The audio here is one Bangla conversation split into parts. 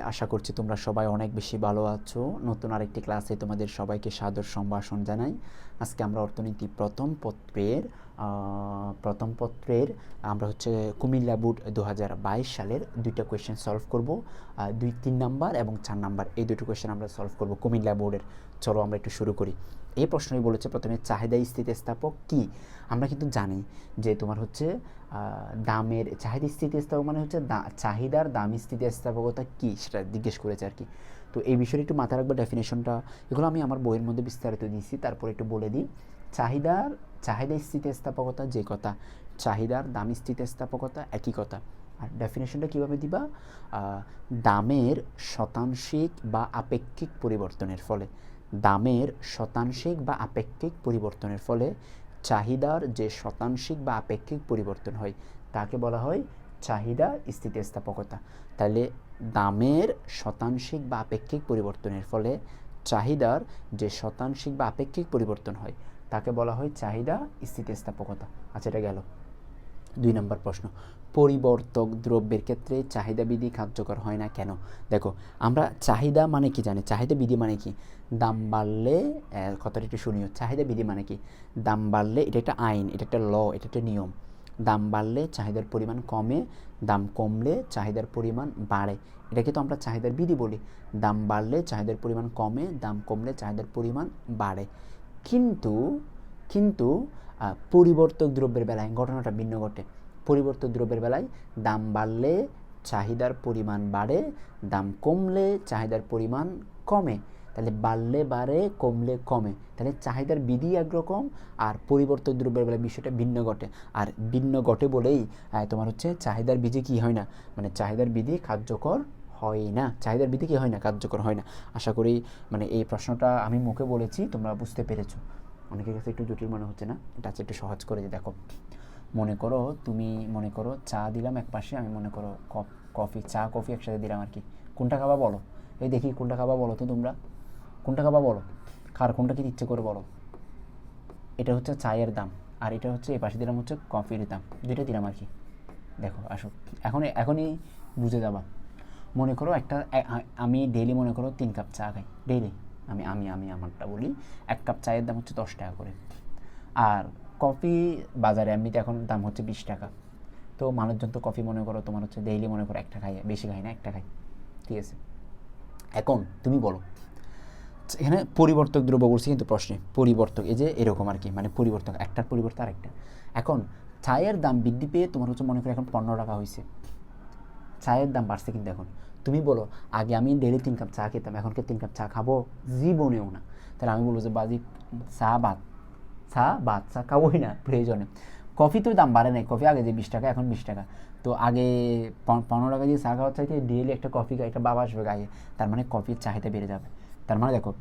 আশা করছি তোমরা সবাই অনেক বেশি ভালো আছো। নতুন আরেকটি ক্লাসে তোমাদের সবাইকে সাদর সম্ভাষণ জানাই। আজকে আমরা অর্থনীতি প্রথম পত্রের প্রথম পত্রের আমরা হচ্ছে কুমিল্লা বুট দু সালের দুইটা কোয়েশ্চেন সলভ করব। দুই, তিন নাম্বার এবং চার নাম্বার এই দুটো কোয়েশ্চেন আমরা সলভ করব কুমিল্লা বোর্ডের। চলো আমরা একটু শুরু করি। এই প্রশ্নই বলেছে প্রথমে, চাহিদা স্থিতিস্থাপক কি? আমরা কিন্তু জানি যে তোমার হচ্ছে দামের, চাহিদা স্থিতিস্থাপক মানে হচ্ছে চাহিদার দাম স্থিতিস্থাপকতা কি সেটা জিজ্ঞেস করেছে আর কি। তো এই বিষয়ে একটু মাথায় রাখব ডেফিনেশনটা এগুলো আমি আমার বইয়ের মধ্যে বিস্তারিত দিয়েছি তারপর একটু বলে দিই। চাহিদার, চাহিদা স্থিতিস্থাপকতা যে কথা, চাহিদার দাম স্থিতিস্থাপকতা একই কথা। আর ডেফিনেশনটা কীভাবে দিবা? দামের শতাংশিক বা আপেক্ষিক পরিবর্তনের ফলে। দামের শতাংশিক বা আপেক্ষিক পরিবর্তনের ফলে চাহিদার যে শতাংশিক বা আপেক্ষিক পরিবর্তন হয়, তাকে বলা হয় চাহিদা স্থিতিস্থাপকতা। তাহলে দামের শতাংশিক বা আপেক্ষিক পরিবর্তনের ফলে চাহিদার যে শতাংশিক বা আপেক্ষিক পরিবর্তন হয়, তাকে বলা হয় চাহিদা স্থিতিস্থাপকতা। আচ্ছা এটা গেল। দুই নম্বর প্রশ্ন। পরিবর্তক দ্রব্যের ক্ষেত্রে চাহিদা বিধি কার্যকর হয় না কেন? দেখো, আমরা চাহিদা মানে কি জানি? চাহিদা বিধি মানে কি? দাম বাড়লে কথাটা একটু শুনিও। চাহিদা বিধি মানে কি? দাম বাড়লে এটা একটা আইন, এটা একটা ল, এটা একটা নিয়ম। দাম বাড়লে চাহিদার পরিমাণ কমে, দাম কমলে চাহিদার পরিমাণ বাড়ে। এটাকে তো আমরা চাহিদার বিধি বলি। দাম বাড়লে চাহিদার পরিমাণ কমে, দাম কমলে চাহিদার পরিমাণ বাড়ে। কিন্তু কিন্তু পরিবর্তক দ্রব্যের বেলায় ঘটনাটা ভিন্ন ঘটে। পরিবর্তক দ্রব্যের বেলায় দাম বাড়লে চাহিদার পরিমাণ বাড়ে, দাম কমলে চাহিদার পরিমাণ কমে। তাহলে বাড়লে বাড়ে, কমলে কমে। তাহলে চাহিদার বিধি একরকম আর পরিবর্তক দ্রব্যের বেলায় বিষয়টা ভিন্ন ঘটে। আর ভিন্ন ঘটে বলেই তোমার হচ্ছে চাহিদার বিধি কি হয় না? মানে চাহিদার বিধি কার্যকর হয় না। চাহিদার বিধি কি হয় না? কার্যকর হয় না। আশা করি মানে এই প্রশ্নটা আমি মুখে বলেছি, তোমরা বুঝতে পেরেছ। অনেকের কাছে একটু জটিল মনে হচ্ছে না? এটা একটু সহজ করে যে দেখো। মনে করো, তুমি মনে করো চা দিলাম এক পাশে আমি মনে করো কফ, কফি, চা, কফি একসাথে দিলাম আর কি। কোনটা খাবা বলো? এই দেখি কোনটা খাবা বলো তো তোমরা। কোনটা খাবা বলো? কার কোনটা কি ইচ্ছে করে বলো? এটা হচ্ছে চায়ের দাম, আর এটা হচ্ছে এই পাশে দিলাম হচ্ছে কফির দাম। দুইটা দিলাম আর কি। দেখো, আসো। এখন এখনই বুঝে যাবা। মনে করো একটা আমি ডেইলি মনে করো তিন কাপ চা খাই। ডেইলি আমি আমি আমি আমারটা বলি, এক কাপ চায়ের দাম হচ্ছে দশ টাকা করে। আর কফি বাজারে এমনিতে এখন দাম হচ্ছে বিশ টাকা। তো মানুষজন তো কফি মনে করো তোমার হচ্ছে ডেইলি মনে করো একটা খাই বেশি খাই না, একটা খাই ঠিক আছে? এখন তুমি বলো, এখানে পরিবর্তক দ্রব্য বলছি কিন্তু প্রশ্নে, পরিবর্তক, এই যে এরকম আর কি মানে পরিবর্তক, একটার পরিবর্তে আরেকটা। এখন চায়ের দাম বৃদ্ধি পেয়ে তোমার হচ্ছে মনে করো এখন পনেরো টাকা হয়েছে চায়ের দাম বাড়ছে কিন্তু এখন। তুমি বলো, আগে আমি ডেলি তিন কাপ চা খেতাম, এখন কি তিন কাপ চা খাব? জীবনেও না। তাহলে আমি বলব যে বাজি, চা বাদ। চা বাদ চা খাবোই না, প্রয়োজনে। কফি তো দাম বাড়ে নাই, কফি আগে যে বিশ টাকা, এখন বিশ টাকা। তো আগে পন- পনেরো টাকা দিয়ে চা খাওয়ার চাইতে ডেলি একটা কফি একটা বাবা আসবে গায়ে, তার মানে কফির চাহিদা বেড়ে যাবে। তার মানে দেখো,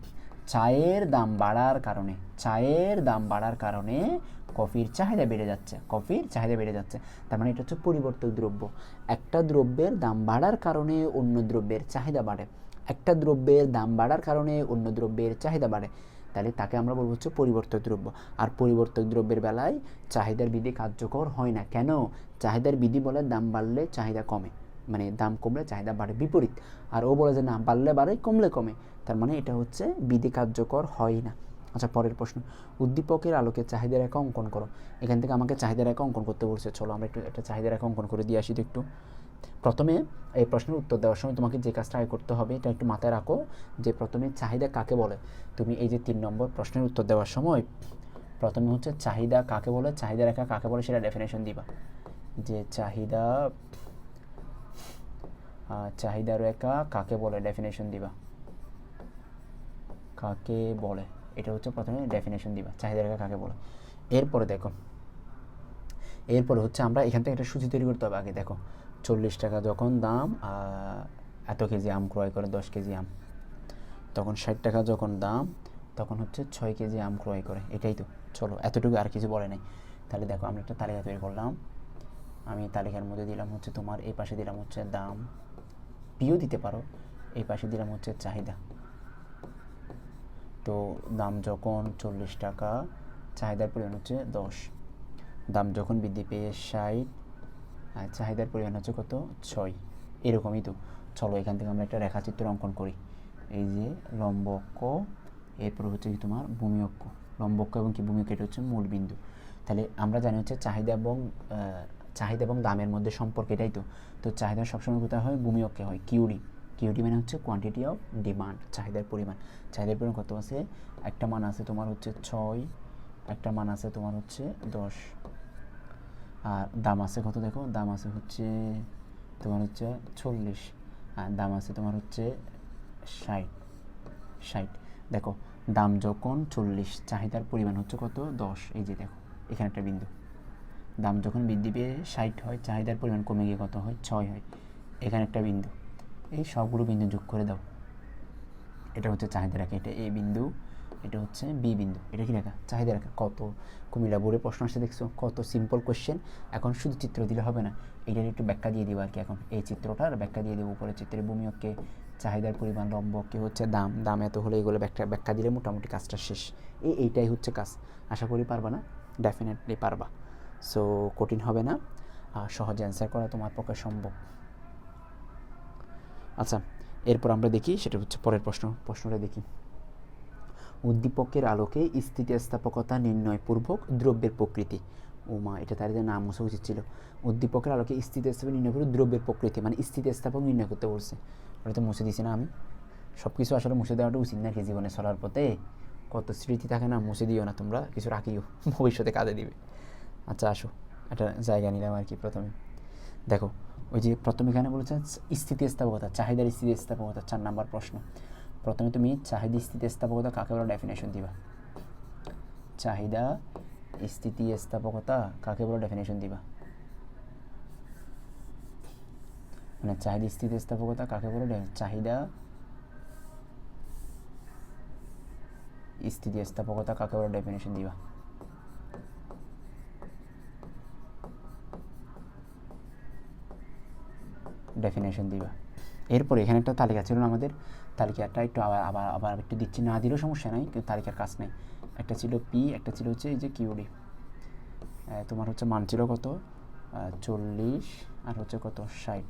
চায়ের দাম বাড়ার কারণে, চায়ের দাম বাড়ার কারণে কফির চাহিদা বেড়ে যাচ্ছে, কফির চাহিদা বেড়ে যাচ্ছে। তার মানে এটা হচ্ছে পরিবর্তক দ্রব্য। একটা দ্রব্যের দাম বাড়ার কারণে অন্য দ্রব্যের চাহিদা বাড়ে। একটা দ্রব্যের দাম বাড়ার কারণে অন্য দ্রব্যের চাহিদা বাড়ে। তাহলে তাকে আমরা বলব হচ্ছে পরিবর্তক দ্রব্য। আর পরিবর্তক দ্রব্যের বেলায় চাহিদার বিধি কার্যকর হয় না। কেন? চাহিদার বিধি বলে দাম বাড়লে চাহিদা কমে। মানে দাম কমলে চাহিদা বাড়ে বিপরীত। আর ও বলে যে না, বাড়লে বাড়ে, কমলে কমে। তার মানে এটা হচ্ছে বিধি কার্যকর হয় না। আচ্ছা পরের প্রশ্ন। উদ্দীপকের আলোকে চাহিদা রেখা অঙ্কন করো। এখান থেকে আমাকে চাহিদা রেখা অঙ্কন করতে বলছে। চলো আমরা একটু একটা চাহিদা রেখা অঙ্কন করে দিয়ে আসি তো একটু। প্রথমে এই প্রশ্নের উত্তর দেওয়ার সময় তোমাকে যে কাজটা আগে করতে হবে, এটা একটু মাথায় রাখো যে প্রথমে চাহিদা কাকে বলে। তুমি এই যে তিন নম্বর প্রশ্নের উত্তর দেওয়ার সময় প্রথমে হচ্ছে চাহিদা কাকে বলে, চাহিদা রেখা কাকে বলে সেটা ডেফিনেশন দিবা। যে চাহিদা চাহিদা রেখা কাকে বলে ডেফিনেশন দিবা। কাকে বলে, এটা হচ্ছে প্রথমে ডেফিনেশন দিবা, চাহিদা রেখা কাকে বলে। এরপরে দেখো, এরপরে হচ্ছে আমরা এখান থেকে একটা সূচি তৈরি করতে হবে আগে, দেখো। চল্লিশ টাকা যখন দাম এত কেজি আম ক্রয় করে দশ কেজি আম। তখন ষাট টাকা যখন দাম, তখন হচ্ছে ছয় কেজি আম ক্রয় করে। এটাই তো। চলো, এতটুকু আর কিছু বলে নাই। তাহলে দেখো আমরা একটা তালিকা তৈরি করলাম। আমি তালিকার মধ্যে দিলাম হচ্ছে তোমার, এই পাশে দিলাম হচ্ছে দাম। পিও দিতে পারো। এই পাশে দিলাম হচ্ছে চাহিদা। তো দাম যখন চল্লিশ টাকা, চাহিদার পরিমাণ হচ্ছে দশ। দাম যখন বৃদ্ধি পেয়ে ষাট আর চাহিদার পরিমাণ হচ্ছে কত? ছয়। এরকমই তো। চলো, এখান থেকে আমরা একটা রেখাচিত্র অঙ্কন করি। এই যে লম্ব অক্ষ এরপর হচ্ছে কি তোমার ভূমি অক্ষ লম্ব অক্ষ এবং কি? ভূমি অক্ষ এটা হচ্ছে মূল বিন্দু। তাহলে আমরা জানি হচ্ছে চাহিদা এবং চাহিদা এবং দামের মধ্যে সম্পর্ক এটাই তো। তো চাহিদা সবসময় কোথায় হয়? ভূমি অক্ষে হয় কিউডি কিউডি মানে হচ্ছে কোয়ান্টিটি অফ ডিমান্ড চাহিদার পরিমাণ। চাহিদার পরিমাণ কত আছে? একটা মান আছে তোমার হচ্ছে ছয়, একটা মান আছে তোমার হচ্ছে দশ। আর দাম আছে কত দেখো? দাম আছে হচ্ছে তোমার হচ্ছে চল্লিশ আর দাম আছে তোমার হচ্ছে ষাট। ষাট। দেখো, দাম যখন চল্লিশ, চাহিদার পরিমাণ হচ্ছে কত? দশ। এই যে দেখো, এখানে একটা বিন্দু। দাম যখন বৃদ্ধি পেয়ে ষাট হয়, চাহিদার পরিমাণ কমে গিয়ে কত হয়? ছয় হয়। এখানে একটা বিন্দু। এই সবগুলো বিন্দু যোগ করে দাও। এটা হচ্ছে চাহিদা রেখা। এটা এ বিন্দু এটা হচ্ছে বি বিন্দু। এটা কি লেখা? চাহিদা রেখা কত কুমিল্লা বোর্ডে প্রশ্ন আসছে, দেখছ? কত সিম্পল কোয়েশ্চেন এখন শুধু চিত্র দিলে হবে না, এটার একটু ব্যাখ্যা দিয়ে দেবো আর কি এখন। এই চিত্রটার ব্যাখ্যা দিয়ে দেবো উপরে চিত্রের ভূমি অক্ষে চাহিদার পরিমাণ লম্ব অক্ষে হচ্ছে দাম? দাম এত হলে এগুলো ব্যাখ্যা ব্যাখ্যা দিলে মোটামুটি কাজটা শেষ। এই, এইটাই হচ্ছে কাজ। আশা করি পারবা না? ডেফিনেটলি পারবা। সো কঠিন হবে না। আর সহজে অ্যান্সার করা তোমার পক্ষে সম্ভব। আচ্ছা এরপর আমরা দেখি, সেটা হচ্ছে পরের প্রশ্ন। প্রশ্নটা দেখি। উদ্দীপকের আলোকে স্থিতিস্থাপকতা নির্ণয়পূর্বক দ্রব্যের প্রকৃতি। ওমা এটা তার নাম মুছে উচিত ছিল। উদ্দীপকের আলোকে স্থিতিস্থাপক নির্ণয়পূর্বক দ্রব্যের প্রকৃতি মানে স্থিতিস্থাপক নির্ণয় করতে বলছে। ওটা তো মুছে দিছি না আমি। সব কিছু আসলে মুছে দেওয়াটা উচিত নাকি জীবনে চলার পথে? কত স্মৃতি থাকে না, মুছে দিও না তোমরা, কিছু রাখিও, ভবিষ্যতে কাজে দিবে। আচ্ছা আসো, একটা জায়গা নিলাম আর কি প্রথমে। দেখো, ওই যে প্রথমে এখানে বলেছে স্থিতিস্থাপকতা, চাহিদার স্থিতিস্থাপকতা, চার নাম্বার প্রশ্ন। প্রথমে তুমি চাহিদা স্থিতিস্থাপকতা কাকে বলে ডেফিনেশন দিবা? চাহিদা স্থিতিস্থাপকতা কাকে বলে ডেফিনেশন দিবা? মানে চাহিদা স্থিতিস্থাপকতা কাকে বলে চাহিদা স্থিতিস্থাপকতা কাকে বলে ডেফিনেশন দিবা? ডেফিনেশন দিবা। এরপরে এখানে একটা তালিকা ছিল আমাদের? তালিকাটা একটু আবার আবার আবার একটু দিচ্ছি। না দিলেও সমস্যা নাই, কিন্তু তালিকার কাজ নেই। একটা ছিল পি একটা ছিল হচ্ছে এই যে কিউডি তোমার হচ্ছে মান ছিল কত? চল্লিশ, আর হচ্ছে কত? ষাট।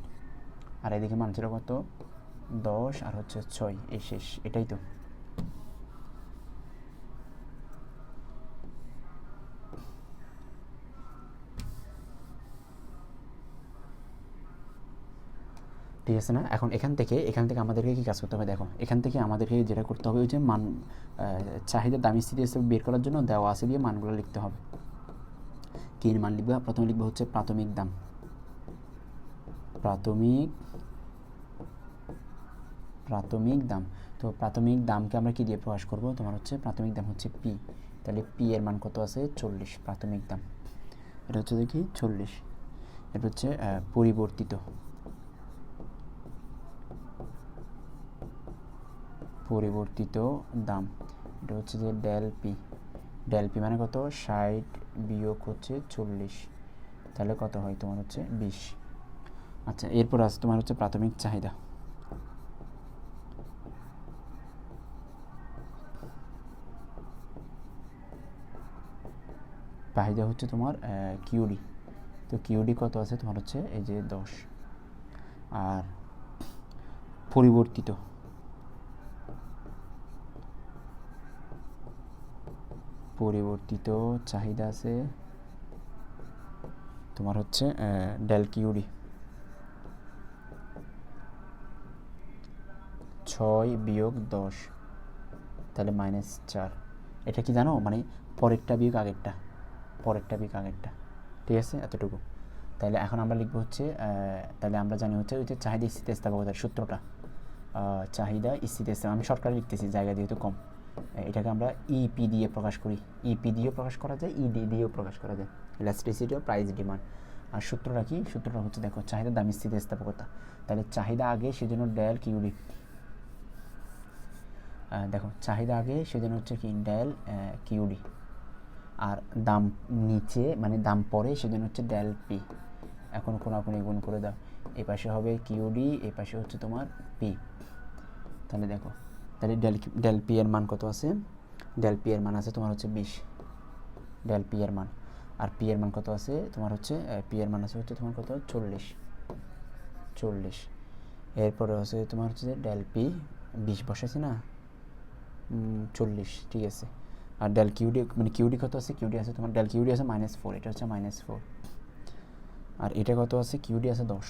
আর এদিকে মান ছিল কত? দশ, আর হচ্ছে ছয়, এই শেষ। এটাই তো। ঠিক আছে না, এখন এখান থেকে এখান থেকে আমাদেরকে কী কাজ করতে হবে? দেখো, এখান থেকে আমাদেরকে যেটা করতে হবে ওই যে মান চাহিদা, দামি স্থিতি হিসেবে বের করার জন্য দেওয়া আছে দিয়ে মানগুলো লিখতে হবে। কী মান লিখবে? প্রথমে লিখবে হচ্ছে প্রাথমিক দাম। প্রাথমিক প্রাথমিক দাম। তো প্রাথমিক দামকে আমরা কি দিয়ে প্রকাশ করব? তোমার হচ্ছে প্রাথমিক দাম হচ্ছে পি। তাহলে পি এর মান কত আছে? চল্লিশ, প্রাথমিক দাম। এটা হচ্ছে দেখি চল্লিশ। এটা হচ্ছে পরিবর্তিত। পরিবর্তিত দাম। এটা হচ্ছে যে ডেল পি। ডেল পি মানে কত? ষাট বিয়োগ হচ্ছে চল্লিশ। তাহলে কত হয়? তোমার হচ্ছে বিশ। আচ্ছা এরপর আছে তোমার হচ্ছে প্রাথমিক চাহিদা। চাহিদা হচ্ছে তোমার কিউডি তো কিউডি কত আছে? তোমার হচ্ছে এই যে দশ। আর পরিবর্তিত। পরিবর্তিত চাহিদা আছে। তোমার হচ্ছে ডেল কিউডি। ছয় বিয়োগ দশ, তাহলে মাইনাস চার। এটা কি জানো? মানে পরেরটা বিয়োগ আগেরটা, পরেরটা বিয়োগ আগেরটা। ঠিক আছে? এতটুকু। তাহলে এখন আমরা লিখব হচ্ছে তাহলে আমরা জানি হচ্ছে ওই যে চাহিদা স্থিতিস্থাপকতার সূত্রটা। চাহিদা স্থিতিস্থাপক, আমি সরকারি লিখতেছি, জায়গা যেহেতু কম। এটাকে আমরা ইপি দিয়ে প্রকাশ করি। ইপি দিয়েও প্রকাশ করা যায় ইডি দিয়েও প্রকাশ করা যায়। ইলাস্ট্রিসিটি ও প্রাইস ডিমান্ড আর সূত্রটা কি? সূত্রটা হচ্ছে, দেখো, চাহিদা, দামি স্থিতিস্থাপকতা। তাহলে চাহিদা আগে, সেজন্য ডেল কিউডি দেখো, চাহিদা আগে, সেজন্য হচ্ছে কি? ডেল কিউডি আর দাম নিচে মানে দাম পরে, সেজন্য হচ্ছে ডেল পি এখন কোনাকুনি গুণ করে দাও। এই পাশে হবে কিউডি এই পাশে হচ্ছে তোমার পি তাহলে দেখো তাহলে ডেল ডেল পি এর মান কত আছে? ডেল পি এর মান আছে তোমার হচ্ছে বিশ। ডেল পি এর মান। আর পি এর মান কত আছে? তোমার হচ্ছে পি এর মান আছে হচ্ছে তোমার কত? চল্লিশ। চল্লিশ। এরপরে হচ্ছে তোমার হচ্ছে ডেল পি বিশ বসেছে না? চল্লিশ, ঠিক আছে। আর ডেল কিউডি মানে কিউডি কত আছে? কিউডি আছে তোমার ডেল কিউডি আছে মাইনাস ফোর এটা হচ্ছে মাইনাস ফোর আর এটা কত আছে? কিউডি আছে দশ।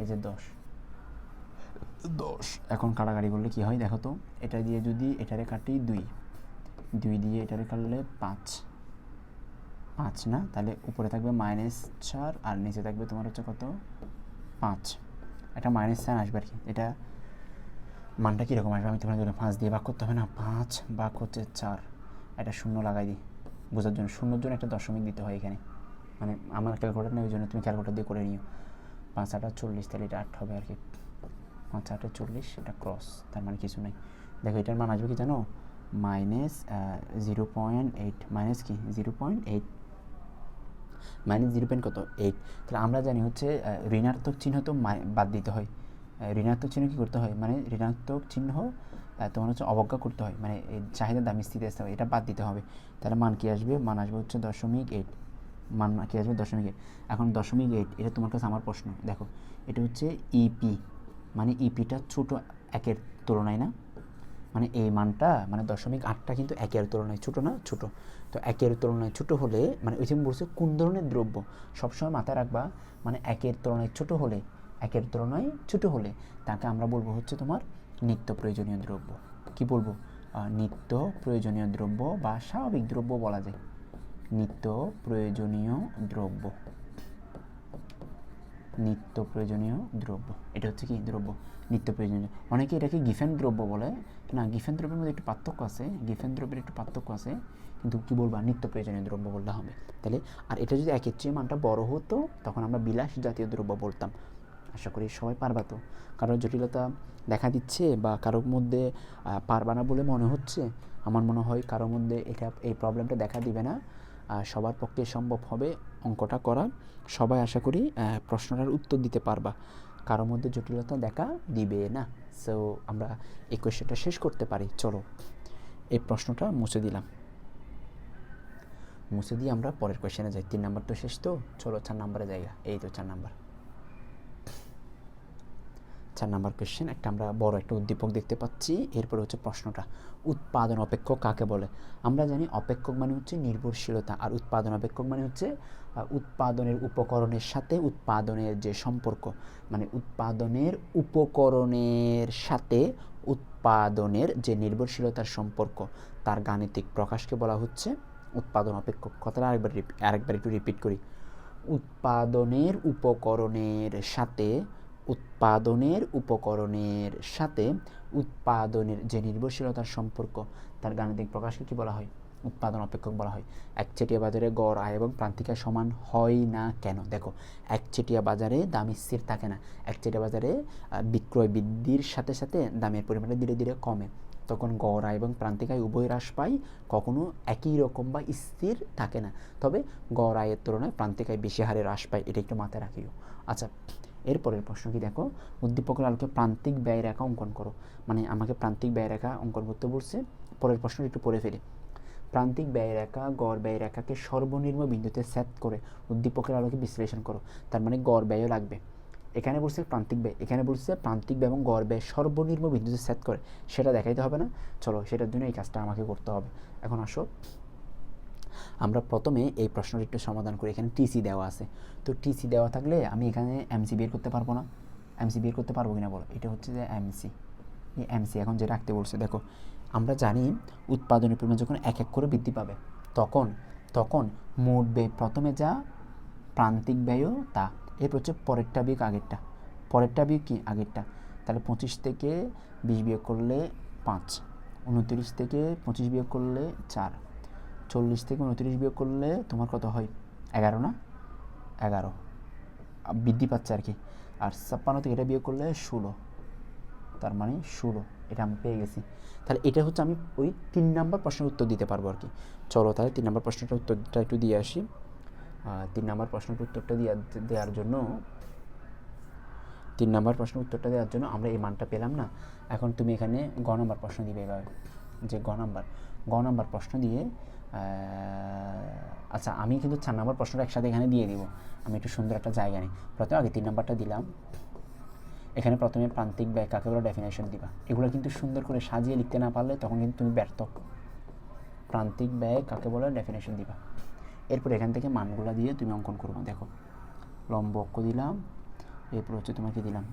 এই যে দশ। দশ এখন কাটাকাটি করলে কি হয় দেখো তো, এটা দিয়ে যদি এটারে কাটি দুই দুই দিয়ে এটারে কাটলে পাঁচ। পাঁচ না? তাহলে উপরে থাকবে মাইনাস চার আর নিচে থাকবে তোমার হচ্ছে কত? পাঁচ। একটা মাইনাস চার আসবে আর কি। এটা মানটা কীরকম আসবে? আমি তোমার জন্য পাঁচ দিয়ে ভাগ করতে হবে না? পাঁচ ভাগ হচ্ছে চার। একটা শূন্য লাগাই দিই। বোঝার জন্য শূন্যর জন্য একটা দশমিক দিতে হয় এখানে। মানে আমার ক্যালকুলেটার নেই, ওই জন্য তুমি ক্যালকুলেটার দিয়ে করে নিও। পাঁচ আটা চল্লিশ, তাহলে এটা আট হবে আর কি। পাঁচ আটে চল্লিশ, এটা ক্রস তার মানে কিছু নেই। দেখো এটার মান আসবে কি জানো? Minus zero point eight minus কি? Zero point eight minus zero point কত? এইট তাহলে আমরা জানি হচ্ছে ঋণাত্মক চিহ্ন তো বাদ দিতে হয়। ঋণাত্মক চিহ্ন কী করতে হয়? মানে ঋণাত্মক চিহ্ন তোমার হচ্ছে অবজ্ঞা করতে হয়। মানে চাহিদা দামি স্থিতি আসতে হবে, এটা বাদ দিতে হবে। তাহলে মান কী আসবে? মান আসবে হচ্ছে দশমিক এইট মান কী আসবে? দশমিক এইট এখন দশমিক এইট এটা তোমার কাছে আমার প্রশ্ন। দেখো, এটা হচ্ছে ইপি মানে ইপিটা ছোটো একের তুলনায় না। মানে এই মানটা মানে দশমিক আটটা কিন্তু একের তুলনায় ছোটো না, ছোটো। তো একের তুলনায় ছোটো হলে মানে ওই যে বলছি, কোন ধরনের দ্রব্য? সবসময় মাথায় রাখবা মানে একের তুলনায় ছোটো হলে, একের তুলনায় ছোটো হলে, তাকে আমরা বলব হচ্ছে তোমার নিত্য প্রয়োজনীয় দ্রব্য। কি বলব? নিত্য প্রয়োজনীয় দ্রব্য বা স্বাভাবিক দ্রব্য বলা যায়। নিত্য প্রয়োজনীয় দ্রব্য। নিত্য প্রয়োজনীয় দ্রব্য। এটা হচ্ছে কি? দ্রব্য। নিত্য প্রয়োজনীয়। অনেকে এটাকে গিফেন দ্রব্য বলে। না, গিফেন দ্রব্যের মধ্যে একটু পার্থক্য আছে। গিফেন দ্রব্যের একটু পার্থক্য আছে। কিন্তু কি বলবা? নিত্য প্রয়োজনীয় দ্রব্য বললে হবে। তাহলে, আর এটা যদি একের চেয়ে মানটা বড় হতো, তখন আমরা বিলাস জাতীয় দ্রব্য বলতাম। আশা করি সবাই পারবা তো। কারোর জটিলতা দেখা দিচ্ছে বা কারোর মধ্যে পারবা না বলে মনে হচ্ছে, আমার মনে হয় কারোর মধ্যে এটা, এই প্রবলেমটা দেখা দিবে না। সবার পক্ষে সম্ভব হবে অঙ্কটা করা সবাই আশা করি প্রশ্নটার উত্তর দিতে পারবা। কারোর মধ্যে জটিলতা দেখা দিবে না। সো আমরা এই কোয়েশ্চেনটা শেষ করতে পারি। চলো, এই প্রশ্নটা মুছে দিলাম। মুছে দিয়ে আমরা পরের কোয়েশ্চেনে যাই। তিন নাম্বার তো শেষ তো? চলো, চার নাম্বারে জায়গা এই তো চার নাম্বার। চার নাম্বার কোয়েশ্চেন একটা আমরা বড় একটা উদ্দীপক দেখতে পাচ্ছি। এরপরে হচ্ছে প্রশ্নটা, উৎপাদন অপেক্ষক কাকে বলে? আমরা জানি অপেক্ষক মানে হচ্ছে নির্ভরশীলতা, আর উৎপাদন অপেক্ষক মানে হচ্ছে উৎপাদনের উপকরণের সাথে উৎপাদনের যে সম্পর্ক মানে উৎপাদনের উপকরণের সাথে উৎপাদনের যে নির্ভরশীলতার সম্পর্ক, তার গাণিতিক প্রকাশকে বলা হচ্ছে উৎপাদন অপেক্ষক। কথাটা আরেকবার আরেকবার একটু রিপিট করি। উৎপাদনের উপকরণের সাথে উৎপাদনের উপকরণের সাথে উৎপাদনের যে নির্ভরশীলতার সম্পর্ক, তার গাণিতিক প্রকাশকে কি বলা হয়? উৎপাদন অপেক্ষক বলা হয়। একচেটিয়া বাজারে গড়, আয় এবং প্রান্তিক সমান হয় না কেন? দেখো, একচেটিয়া বাজারে দাম স্থির থাকে না। একচেটিয়া বাজারে বিক্রয় বৃদ্ধির সাথে সাথে দামের পরিমাণটা ধীরে ধীরে কমে। তখন গড়, আয় এবং প্রান্তিকায় উভয় হ্রাস পায় কখনো একই রকম বা স্থির থাকে না। তবে গড়, আয়ের তুলনায় প্রান্তিকায় বেশি হারে হ্রাস পায় এটা একটু মাথায় রাখিও। আচ্ছা এরপরের প্রশ্ন কি দেখো? উদ্দীপকের আলোকে প্রান্তিক ব্যয় রেখা অঙ্কন করো। মানে আমাকে প্রান্তিক ব্যয় রেখা অঙ্কন করতে বলছে। পরের প্রশ্নটা একটু পড়ে ফেলি। প্রান্তিক ব্যয় রেখা, গড় ব্যয় রেখাকে সর্বনিম্ন বিন্দুতে সেট করে উদ্দীপকের আলোকে বিশ্লেষণ করো। তার মানে গড় ব্যয়ও লাগবে। এখানে বলছে প্রান্তিক ব্যয়। এখানে বলছে প্রান্তিক ব্যয় এবং গড় ব্যয় সর্বনিম্ন বিন্দুতে সেট করে। সেটা দেখাইতে হবে না। চলো, সেটার জন্য এই কাজটা আমাকে করতে হবে। এখন আসো। আমরা প্রথমে এই প্রশ্নটা একটু সমাধান করি। এখানে টিসি দেওয়া আছে। তো টিসি দেওয়া থাকলে আমি এখানে এমসি বের করতে পারব না। এমসি বের করতে পারব কিনা বলো? এটা হচ্ছে যে এমসি এই এমসি এখন যে রাখতে বলছে, দেখো, আমরা জানি উৎপাদনের পরিমাণ যখন এক এক করে বৃদ্ধি পাবে, তখন তখন মোট ব্যয় প্রথমে যা প্রান্তিক ব্যয়ও তা। এরপর হচ্ছে পরেরটা বিয়োগ আগেরটা। পরেরটা বিয়োগ কি? আগেরটা। তাহলে পঁচিশ থেকে বিশ বিয়োগ করলে পাঁচ। উনত্রিশ থেকে পঁচিশ বিয়োগ করলে চার। চল্লিশ থেকে উনত্রিশ বিয়োগ করলে তোমার কত হয়? এগারো না? এগারো। বৃদ্ধি পাচ্ছে আর কি। আর ছাপ্পান্ন থেকে এটা বিয়োগ করলে ষোলো। তার মানে ষোলো। এটা আমি পেয়ে গেছি। তাহলে এটা হচ্ছে আমি ওই তিন নাম্বার প্রশ্নের উত্তর দিতে পারব আর কি। চলো তাহলে তিন নাম্বার প্রশ্নটার উত্তরটা একটু দিয়ে আসি। তিন নাম্বার প্রশ্নের উত্তরটা দিয়ে, দেওয়ার জন্য, তিন নাম্বার প্রশ্নের উত্তরটা দেওয়ার জন্য আমরা এই মানটা পেলাম না। এখন তুমি এখানে গ নাম্বার প্রশ্ন দিবে এভাবে যে গ নাম্বার। গ নাম্বার প্রশ্ন দিয়ে আচ্ছা আমি কিন্তু চার নাম্বার প্রশ্নটা একসাথে এখানে দিয়ে দিব। আমি একটু সুন্দর একটা জায়গা নিই। প্রথমে আগে তিন নম্বরটা দিলাম। এখানে প্রথমে প্রান্তিক ব্যয় কাকে বলে ডেফিনেশন দিবা। এগুলো কিন্তু সুন্দর করে সাজিয়ে লিখতে না পারলে তখন কিন্তু তুমি ব্যর্থ। প্রান্তিক ব্যয় কাকে বলে ডেফিনেশন দিবা। এরপর এখান থেকে মানগুলো দিয়ে তুমি অঙ্কন করব। দেখো, লম্ব অক্ষ দিলাম। এরপর হচ্ছে তোমাকে দিলাম?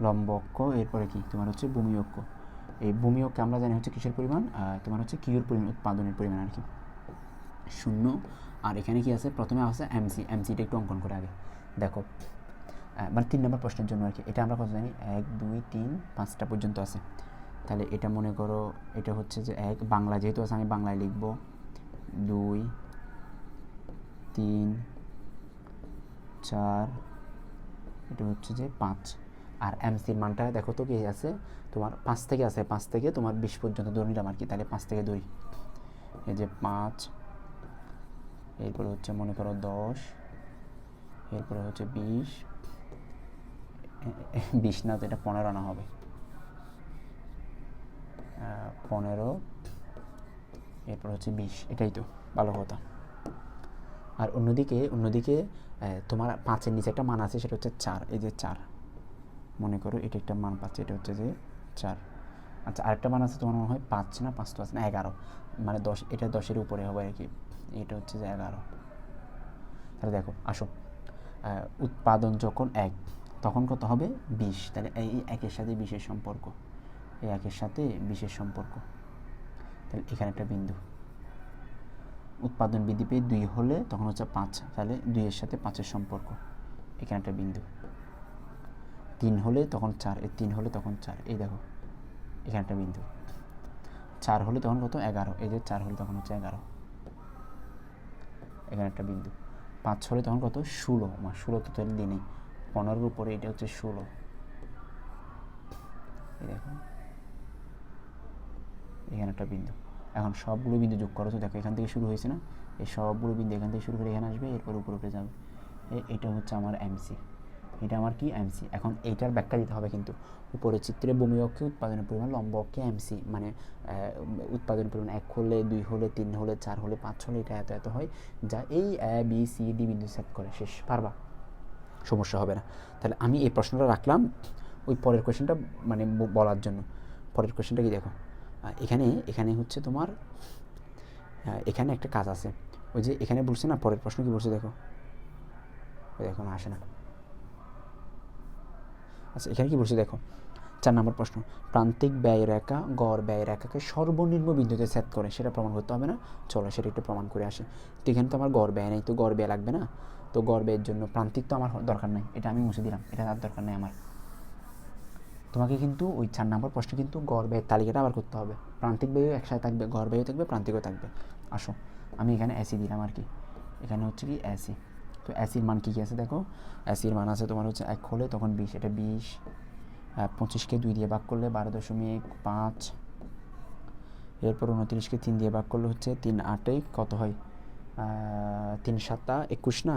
লম্ব অক্ষ এরপরে কি? তোমার হচ্ছে ভূমি অক্ষ এই ভূমি অক্ষে আমরা জানি হচ্ছে কিসের পরিমাণ? তোমার হচ্ছে কিউর পরিমাণ, উৎপাদনের পরিমাণ আর কি। শূন্য। আর এখানে কি আছে? প্রথমে আছে এমসি এমসিটা একটু অঙ্কন করে আগে। দেখো মানে তিন নম্বর প্রশ্নের জন্য আর কি। এটা আমরা কত জানি? এক, দুই, তিন, পাঁচটা পর্যন্ত আছে। তাহলে এটা মনে করো, এটা হচ্ছে যে এক। বাংলা যেহেতু আছে, আমি বাংলায় লিখব। দুই, তিন, চার, এটা হচ্ছে যে পাঁচ। আর এমসির মানটা দেখো তো কি আছে? তোমার পাঁচ থেকে আছে, পাঁচ থেকে তোমার বিশ পর্যন্ত ধরে নিলাম আর কি? তাহলে পাঁচ থেকে দুই। এই যে পাঁচ, এরপরে হচ্ছে মনে করো দশ, এরপরে হচ্ছে বিশ। বিশ না, তো এটা পনেরো আনা হবে। পনেরো, এরপর হচ্ছে বিশ। এটাই তো, ভালো কথা। আর অন্যদিকে অন্যদিকে তোমার পাঁচের নিচে একটা মান আছে, সেটা হচ্ছে চার। এই যে চার। মনে করো এটা একটা মান পাচ্ছে, এটা হচ্ছে যে চার। আচ্ছা আরেকটা মান আছে তোমার মনে হয় পাঁচ না পাঁচ তো আছে না, এগারো। মানে দশ, এটা দশের উপরে হবে আর কি, এটা হচ্ছে যে এগারো। তাহলে দেখো, আসো। উৎপাদন যখন এক, তখন কত হবে? বিশ। তাহলে এই একের সাথে বিশের সম্পর্ক। এই একের সাথে বিশের সম্পর্ক। তাহলে এখানে একটা বিন্দু। উৎপাদন বৃদ্ধি পেয়ে দুই হলে তখন হচ্ছে পাঁচ। তাহলে দুইয়ের সাথে পাঁচের সম্পর্ক। এখানে একটা বিন্দু। তিন হলে তখন চার এই তিন হলে তখন চার। এই দেখো, এখানে একটা বিন্দু। চার হলে তখন কত? এগারো। এই যে চার হলে তখন হচ্ছে এগারো। এখানে একটা বিন্দু। পাঁচ হলে তখন কত? ষোলো। মা, ষোলো তো তাহলে দিনই। পনেরোর উপরে এটা হচ্ছে ষোলো। এই দেখো। এখানে একটা বিন্দু। এখন সবগুলো বিন্দু যোগ করো তো দেখো, এখান থেকে শুরু হয়েছে না? এই সবগুলো বিন্দু এখান থেকে শুরু করে এখানে আসবে, এরপর উপরে উপরে যাবে। এ- এটা হচ্ছে আমার এমসি এটা আমার কি এমসি এখন এইটার ব্যাখ্যা দিতে হবে কিন্তু। উপরে চিত্রে ভূমি অক্ষে উৎপাদনের পরিমাণ লম্ব অক্ষে এমসি মানে আহ, উৎপাদনের পরিমাণ এক হলে দুই হলে তিন হলে চার হলে পাঁচ হলে এটা এত এত হয় যা এই এ বি সি ডি বিন্দু সেট করে। শেষ পারবা? সমস্যা হবে না। তাহলে আমি এই প্রশ্নটা রাখলাম ওই পরের কোয়েশ্চেনটা মানে বলার জন্য। পরের কোয়েশ্চেনটা কি দেখো? এখানে এখানে হচ্ছে তোমার এখানে একটা কাজ আছে। ওই যে এখানে বলছে না পরের প্রশ্ন কি বলছে দেখো? এখন আসে না। আচ্ছা এখানে কি বলছে দেখো? চার নম্বর প্রশ্ন। প্রান্তিক ব্যয় রেখা গড় ব্যয় রেখাকে সর্বনিম্ন বিন্দুতে সেট করে, সেটা প্রমাণ করতে হবে না? চলো সেটা একটু প্রমাণ করে আসে। তো এখানে তো আমার গড় ব্যয় নেই, তো গড় ব্যয় লাগবে না? তো গড় ব্যয়ের জন্য প্রান্তিক তো আমার দরকার নেই, এটা আমি মুছে দিলাম, এটা তার দরকার নেই আমার। তোমাকে কিন্তু ওই চার নম্বর প্রশ্ন কিন্তু গড় ব্যয়ের তালিকাটা আবার করতে হবে। প্রান্তিক ব্যয়ও একসাথে থাকবে, গড় ব্যয়ও থাকবে, প্রান্তিকও থাকবে। আসো, আমি এখানে এসি দিলাম আর কি। এখানে হচ্ছে কি এসি তো অ্যাসির মান কী কী আছে দেখো? অ্যাসির মান আছে তোমার হচ্ছে এক হলে তখন বিশ, এটা বিশ পঁচিশকে দুই দিয়ে ভাগ করলে বারো দশমিক পাঁচ। এরপর উনত্রিশকে তিন দিয়ে ভাগ করলে হচ্ছে তিন আটে কত হয়? তিন সাতটা একুশ না?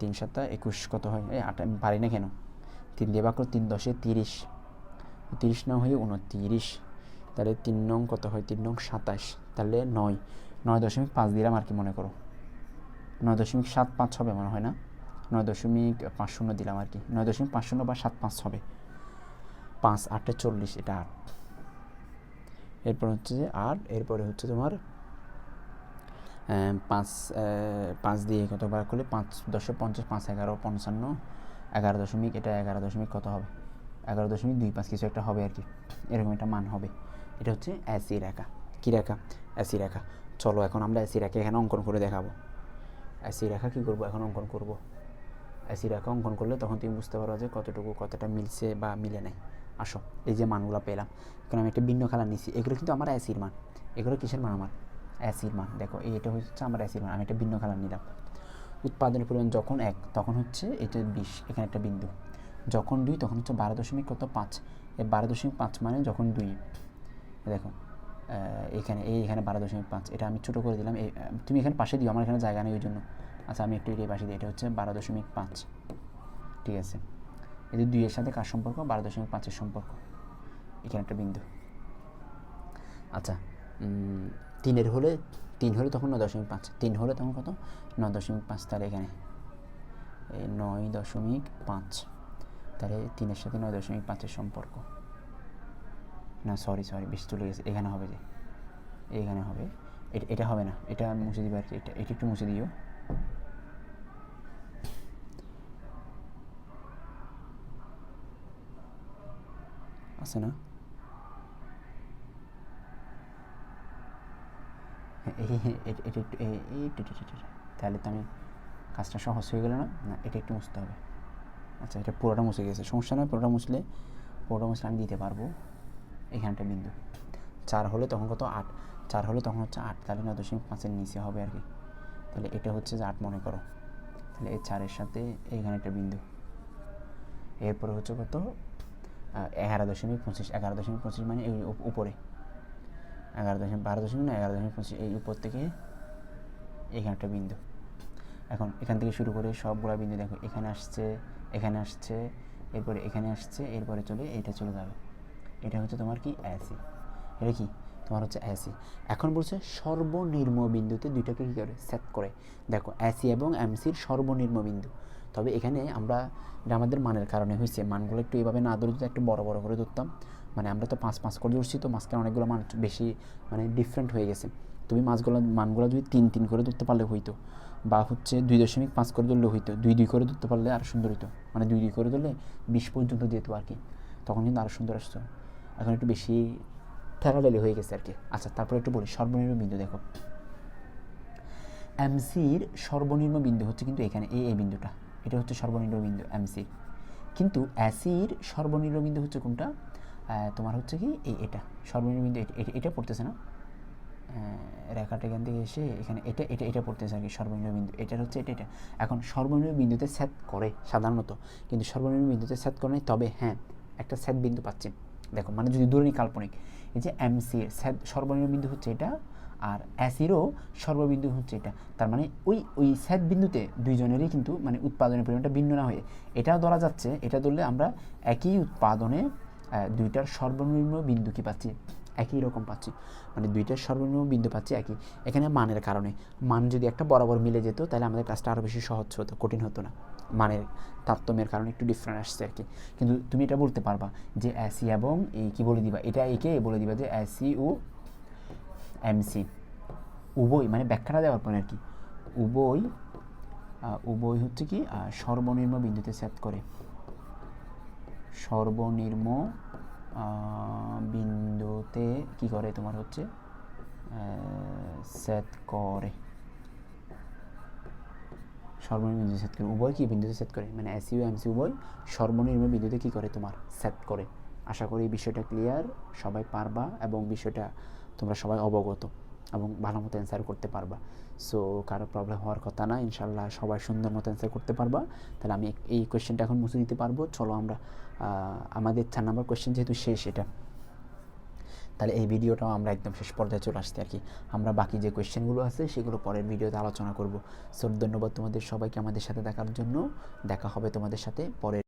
তিন সাতটা একুশ কত হয়? এই আট, আমি পারি না কেন? তিন দিয়ে ভাগ করলে তিন দশে তিরিশ। তিরিশ নং হয়ে উনতিরিশ, তাহলে তিন নং কত হয়? তিন নং সাতাশ, তাহলে নয়। নয় দশমিক পাঁচ দিলাম আর কি মনে করো? নয় দশমিক সাত পাঁচ হবে মনে হয় না? নয় দশমিক পাঁচ শূন্য দিলাম আর কি। নয় দশমিক পাঁচ শূন্য বা সাত পাঁচ হবে। পাঁচ আটে চল্লিশ, এটা আট। এরপর হচ্ছে যে আট, এরপরে হচ্ছে তোমার পাঁচ পাঁচ দিয়ে কত বার করলে? পাঁচ দশে পঞ্চাশ, পাঁচ এগারো, পঞ্চান্ন, এগারো দশমিক, এটা এগারো দশমিক কত হবে? এগারো দশমিক দুই পাঁচ, কিছু একটা হবে আর কি। এরকম একটা মান হবে। এটা হচ্ছে অ্যাসি রেখা। কী রেখা? অ্যাসি রেখা। চলো এখন আমরা অ্যাসি রেখা এখানে অঙ্কন করে দেখাবো। অ্যাসি রেখা কী করব? এখন অঙ্কন করব। অ্যাসি রেখা অঙ্কন করলে তখন তুমি বুঝতে পারো যে কতটুকু কতটা মিলছে বা মিলে নাই। আসো, এই যে মানগুলো পেলাম। এখন আমি একটা ভিন্ন খেলা নিচ্ছি এগুলো কিন্তু আমার অ্যাসির মান। এগুলো কিসের মান আমার? অ্যাসির মান। দেখো এটা হচ্ছে আমার অ্যাসির মান। আমি একটা ভিন্ন খেলা নিলাম। উৎপাদনের পরিমাণ যখন এক, তখন হচ্ছে এটা বিশ। এখানে একটা বিন্দু। যখন দুই, তখন হচ্ছে বারো দশমিক কত? পাঁচ। এই বারো দশমিক পাঁচ মানে যখন দুই। দেখো এখানে, এই এখানে বারো দশমিক পাঁচ। এটা আমি ছোটো করে দিলাম। এই তুমি এখানে পাশে দিও, আমার এখানে জায়গা নেই ওই জন্য আচ্ছা আমি একটু এটাই পাশে দিই। এটা হচ্ছে বারো দশমিক পাঁচ। ঠিক আছে? যে দুইয়ের সাথে কার সম্পর্ক? বারো দশমিক পাঁচের সম্পর্ক। এখানে একটা বিন্দু। আচ্ছা তিনের হলে, তিন হলে তখন ন দশমিক পাঁচ। তিন হলে তখন কত? নয় দশমিক পাঁচ তাহলে এখানে। নয় দশমিক পাঁচ। তাহলে তিনের সাথে নয় দশমিক পাঁচের সম্পর্ক। না সরি সরি বেশি চলে গেছে। এখানে হবে যে, এখানে হবে। এটা এটা হবে না। এটা আমি মুছে দিব আর কি এটা এটা একটু মুছে দিও। আছে না। তাহলে তো আমি কাজটা সহজ হয়ে গেল না? না, এটা একটু মুছতে হবে। আচ্ছা এটা পুরোটা মুছে গেছে। সমস্যা নয়, পুরোটা মুছলে পুরোটা মুছলে আমি দিতে পারব। এখানটা বিন্দু। চার হলে তখন কত? আট। চার হলে তখন হচ্ছে আট। তাহলে নয় দশমিক পাঁচের নিচে হবে আর কি। তাহলে এটা হচ্ছে যে আট মনে করো। তাহলে এই চারের সাথে এইখানে একটা বিন্দু। এরপরে হচ্ছে কত? এগারো দশমিক পঁচিশ। এগারো দশমিক পঁচিশ মানে এই উপরে। এগারো দশমিক বারো দশমিক না, এগারো দশমিক পঁচিশ। এই উপর থেকে এখানে একটা বিন্দু। এখন এখান থেকে শুরু করে সবগুলো বিন্দু দেখো। এখানে আসছে এখানে আসছে, এরপরে এখানে আসছে, এরপরে চলে, এইটা চলে যাবে। এটা হচ্ছে তোমার কি অ্যাসি এটা কি? তোমার হচ্ছে অ্যাসি এখন বলছে সর্বনিম্ন বিন্দুতে দুইটাকে কী করে? সেট করে। দেখো অ্যাসি এবং এমসির সর্বনিম্ন বিন্দু। তবে এখানে আমরা এটা আমাদের মানের কারণে হয়েছে। মানগুলো একটু এভাবে না ধরে যদি একটু বড় বড় করে ধরতাম মানে আমরা তো পাঁচ পাঁচ করে ধরছি, তো মাঝখানে অনেকগুলো মান বেশি মানে ডিফারেন্ট হয়ে গেছে। তুমি মাছগুলো মানগুলো যদি তিন তিন করে ধরতে পারলে হইতো, বা হচ্ছে দুই দশমিক পাঁচ করে ধরলে হইতো, দুই দুই করে ধরতে পারলে আরও সুন্দর হইতো। মানে দুই দুই করে ধরলে বিশ পর্যন্ত যেত আর কি। তখন কিন্তু আরও সুন্দর আসতো। এখন একটু বেশি ঠেলাঠেলি হয়ে গেছে আর কি। আচ্ছা তারপরে একটু বলি, সর্বনিম্ন বিন্দু দেখো। এমসির সর্বনিম্ন বিন্দু হচ্ছে কিন্তু এখানে এই এই বিন্দুটা। এটা হচ্ছে সর্বনিম্ন বিন্দু এমসির কিন্তু অ্যাসির সর্বনিম্ন বিন্দু হচ্ছে কোনটা? তোমার হচ্ছে কি? এই, এটা। সর্বনিম্ন বিন্দু, এটা- এটা- এটা পড়তেছে না? রেখাটা এখান থেকে এসে এখানে এটা এটা এটা পড়তেছে আর কি, সর্বনিম্ন বিন্দু। এটার হচ্ছে এটা এটা। এখন সর্বনিম্ন বিন্দুতে সেট করে সাধারণত। কিন্তু সর্বনিম্ন বিন্দুতে সেট করে তবে হ্যাঁ একটা সেট বিন্দু পাচ্ছি। দেখো মানে যদি ধরে কাল্পনিক, এই যে এমসি এর সেট সর্বনিম্ন বিন্দু হচ্ছে এটা, আর অ্যাসিরও সর্ববিন্দু হচ্ছে এটা। তার মানে ওই ওই সেট বিন্দুতে দুইজনেরই কিন্তু মানে উৎপাদনের পরিমাণটা ভিন্ন না হয়ে, এটাও ধরা যাচ্ছে, এটা ধরলে আমরা একই উৎপাদনে দুইটার সর্বনিম্ন বিন্দু কি পাচ্ছি, একই রকম পাচ্ছি। মানে দুইটার সর্বনিম্ন বিন্দু পাচ্ছি একই। এখানে মানের কারণে, মান যদি একটা বরাবর মিলে যেত, তাহলে আমাদের কাজটা আরও বেশি সহজ হতো, কঠিন হতো না। মানের তারতম্যের কারণে একটু ডিফারেন্ট আসছে আর কি কিন্তু তুমি এটা বলতে পারবা যে অ্যাসি এবং এই কি বলে দিবা? এটা একে বলে দিবা যে অ্যাসি ও এমসি উভয় মানে ব্যাখ্যাটা দেওয়ার পরে আর কি উভয় উভয় হচ্ছে কি সর্বনিম্ন বিন্দুতে সেট করে। সর্বনিম্ন বিন্দুতে কি করে তোমার হচ্ছে সেট করে। সর্বনিম্ন বিন্দুতে সেট করে, উভয় কি বিন্দুতে সেট করে? মানে এস এসইউ এমসি উভয় সর্বনিম্ন বিন্দুতে কি করে তোমার সেট করে? আশা করি বিষয়টা ক্লিয়ার সবাই পারবা এবং বিষয়টা তোমরা সবাই অবগত এবং ভালো মতো অ্যান্সার করতে পারবা। সো কারও প্রবলেম হওয়ার কথা না ইনশাল্লাহ সবাই সুন্দর মতো অ্যান্সার করতে পারবা। তাহলে আমি এই কোয়েশ্চেনটা এখন মুছে দিতে পারব। চলো আমরা আমাদের চার নম্বর কোয়েশ্চেন যেহেতু শেষ এটা। তাহলে এই ভিডিওটাও আমরা একদম শেষ পর্যায়ে চলে আসছি আর কি। আমরা বাকি যে কোয়েশ্চেনগুলো আছে সেগুলো পরের ভিডিওতে আলোচনা করব। সো ধন্যবাদ তোমাদের সবাইকে আমাদের সাথে দেখার জন্য। দেখা হবে তোমাদের সাথে পরের